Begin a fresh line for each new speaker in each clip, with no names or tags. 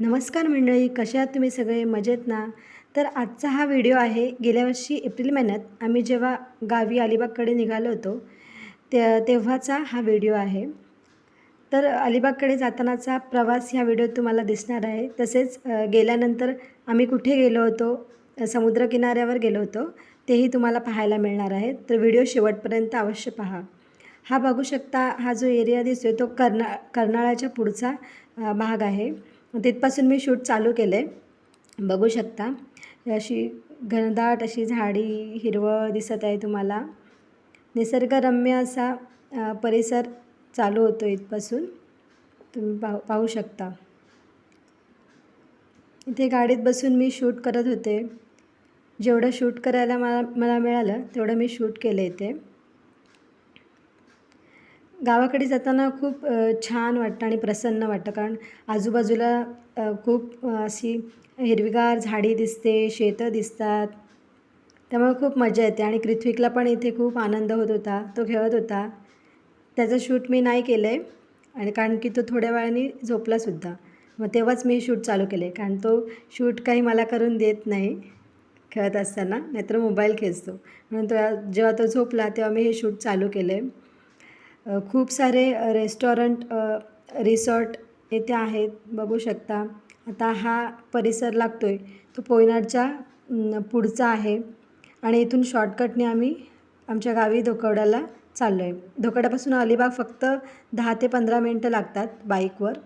नमस्कार मंडळी कशा आहात तुम्ही सगळे? मजेत ना? तर आजचा हा व्हिडिओ आहे गेल्या वर्षी एप्रिल महिन्यात आम्ही जेव्हा गावी अलिबागकडे निघालो होतो ते तेव्हाचा हा व्हिडिओ आहे. तर अलिबागकडे जातानाचा प्रवास ह्या व्हिडिओत तुम्हाला दिसणार आहे. तसेच गेल्यानंतर आम्ही कुठे गेलो होतो समुद्रकिनाऱ्यावर गेलो होतो तेही तुम्हाला पाहायला मिळणार आहे. तर व्हिडिओ शेवटपर्यंत अवश्य पहा. हा बघू शकता हा जो एरिया दिसतोय तो कर्ना कर्नाळाच्या पुढचा भाग आहे. तिथपासून मी शूट चालू केलं आहे बघू शकता. अशी घनदाट अशी झाडी हिरवळ दिसत आहे तुम्हाला. निसर्गरम्य असा परिसर चालू होतो इथपासून. तुम्ही पाहू पाहू शकता. इथे गाडीत बसून मी शूट करत होते. जेवढं शूट करायला मला मला मिळालं तेवढं मी शूट केलं इथे. गावाकडे जाताना खूप छान वाटतं आणि प्रसन्न वाटतं. कारण आजूबाजूला खूप अशी हिरवीगार झाडी दिसते शेतं दिसतात. त्यामुळे खूप मजा येते आणि कृथ्विकला पण इथे खूप आनंद होत होता तो खेळत होता. त्याचं शूट मी नाही केलं आहे आणि कारण की तो थोड्या वेळाने झोपलासुद्धा मग तेव्हाच मी शूट चालू केले कारण तो शूट काही मला करून देत नाही खेळत असताना नाहीतर मोबाईल खेचतो. म्हणून तो जेव्हा तो झोपला तेव्हा मी हे शूट चालू केलं आहे खूप सारे रेस्टॉरंट रिसॉर्ट येथे आहेत बघू शकता. आता हा परिसर लागतो आहे तो पोयनाडच्या पुढचा आहे. आणि इथून शॉर्टकटने आम्ही आमच्या गावी धोकवड्याला चाललो आहे धोकड्यापासून अलिबाग फक्त दहा ते पंधरा मिनटं लागतात बाईकवर.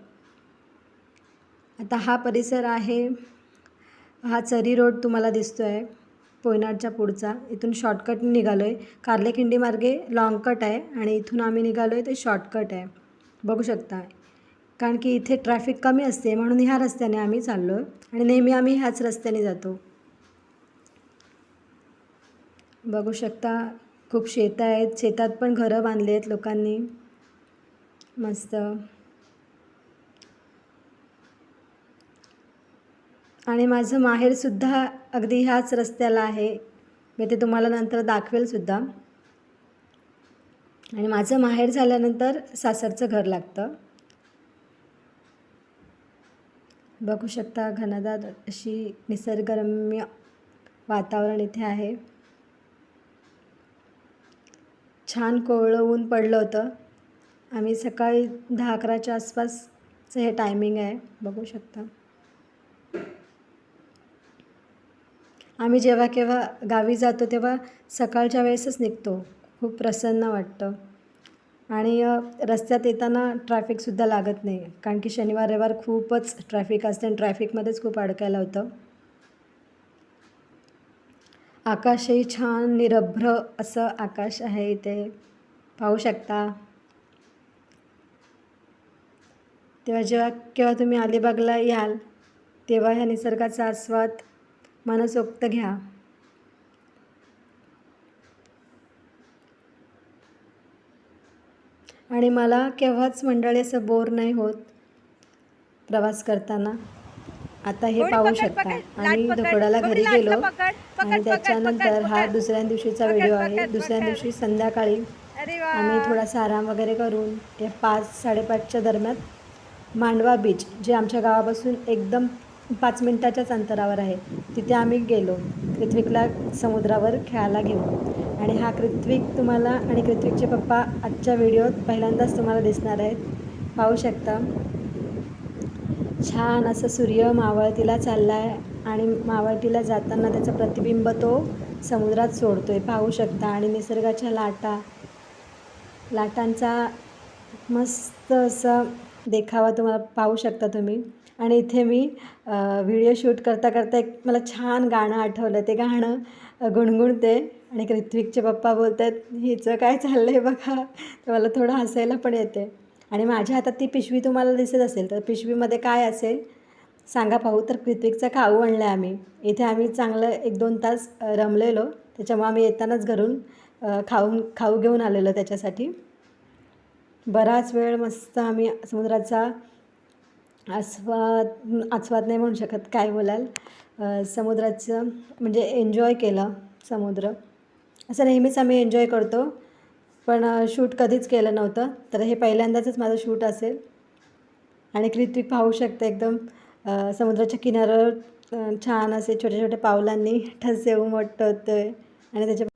आता हा परिसर आहे. हा चरी रोड तुम्हाला दिसतो आहे पोयनाडच्या पुढचा. इथून शॉर्टकट निघालो आहे कार्लेखिंडी मार्गे लॉंग कट आहे आणि इथून आम्ही निघालो आहे ते शॉर्टकट आहे. बघू शकता. कारण की इथे ट्रॅफिक कमी असते म्हणून ह्या रस्त्याने आम्ही चाललो आहे आणि नेहमी आम्ही ह्याच रस्त्याने जातो. बघू शकता. खूप शेतं आहेत. शेतात पण घरं बांधली आहेत लोकांनी. मस्त. आणि माझं माहेरसुद्धा अगदी ह्याच रस्त्याला आहे. मी ते तुम्हाला नंतर दाखवेलसुद्धा आणि माझं माहेर झाल्यानंतर सासरचं घर लागतं. बघू शकता घनदाट अशी निसर्गरम्य वातावरण इथे आहे. छान कोवळं ऊन पडलं होतं. आम्ही सकाळी दहा अकराच्या आसपासचं हे टायमिंग आहे. बघू शकता. आम्ही जेव्हा केव्हा गावी जातो तेव्हा सकाळच्या वेळेसच निघतो. खूप प्रसन्न वाटतं. आणि रस्त्यात येताना ट्रॅफिकसुद्धा लागत नाही कारण की शनिवार रविवार खूपच ट्रॅफिक असते आणि ट्रॅफिकमध्येच खूप अडकायला होतं. आकाशही छान निरभ्र असं आकाश आहे इथे. पाहू शकता. तेव्हा जेव्हा केव्हा तुम्ही अलिबागला याल तेव्हा ह्या निसर्गाचा आस्वाद मनसोक्त घ्या. आणि मला केव्हाच मंडळी असं बोर नाही होत प्रवास करताना. आता हे पाहू शकता. आम्ही धोकडाला घरी गेलो आणि त्याच्यानंतर हा दुसऱ्या दिवशीचा व्हिडिओ आहे. दुसऱ्या दिवशी संध्याकाळी आम्ही थोडासा आराम वगैरे करून ते पाच साडेपाचच्या दरम्यान मांडवा बीच जे आमच्या गावापासून एकदम पाच मिनटाच्याच अंतरावर आहे. तिथे आम्ही गेलो. कृत्विकला समुद्रावर खेळायला घेऊन. आणि हा कृत्विक तुम्हाला आणि कृत्विकचे पप्पा आजच्या व्हिडिओत पहिल्यांदाच तुम्हाला दिसणार आहेत. पाहू शकता. छान असं सूर्य मावळतीला चालला आहे आणि मावळतीला जाताना त्याचं प्रतिबिंब तो समुद्रात सोडतो आहे पाहू शकता. आणि निसर्गाच्या लाटा लाटांचा मस्त असं देखावा तुम्हाला पाहू शकता तुम्ही. आणि इथे मी व्हिडिओ शूट करता करता एक मला छान गाणं आठवलं. ते गाणं गुणगुणते आणि ऋत्विकचे पप्पा बोलत आहेत हिचं काय चाललं आहे बघा. तर मला थोडं हसायला पण येते. आणि माझ्या हातात ती पिशवी तुम्हाला दिसत असेल तर पिशवीमध्ये काय असेल सांगा पाहू. तर ऋत्विकचा खाऊ आणला आहे आम्ही. इथे आम्ही चांगलं एक दोन तास रमलेलो. त्याच्यामुळे आम्ही येतानाच घरून खाऊन खाऊ घेऊन आलेलो त्याच्यासाठी. बराच वेळ मस्त आम्ही समुद्राचा आस्वाद आस्वाद नाही म्हणू शकत काय बोलाल. समुद्राचं म्हणजे एन्जॉय केलं समुद्र. असं नेहमीच आम्ही एन्जॉय करतो. पण शूट कधीच केलं नव्हतं. तर हे पहिल्यांदाचंच माझं शूट असेल. आणि कृत्विक पाहू शकते एकदम समुद्राच्या किनाऱ्यावर छान असे छोट्या छोट्या पावलांनी ठसे उमटत आहे आणि त्याच्या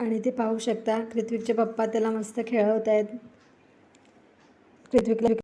आणि ते पाहू शकता कृत्विकचे पप्पा त्याला मस्त खेळवत आहेत कृत्विकला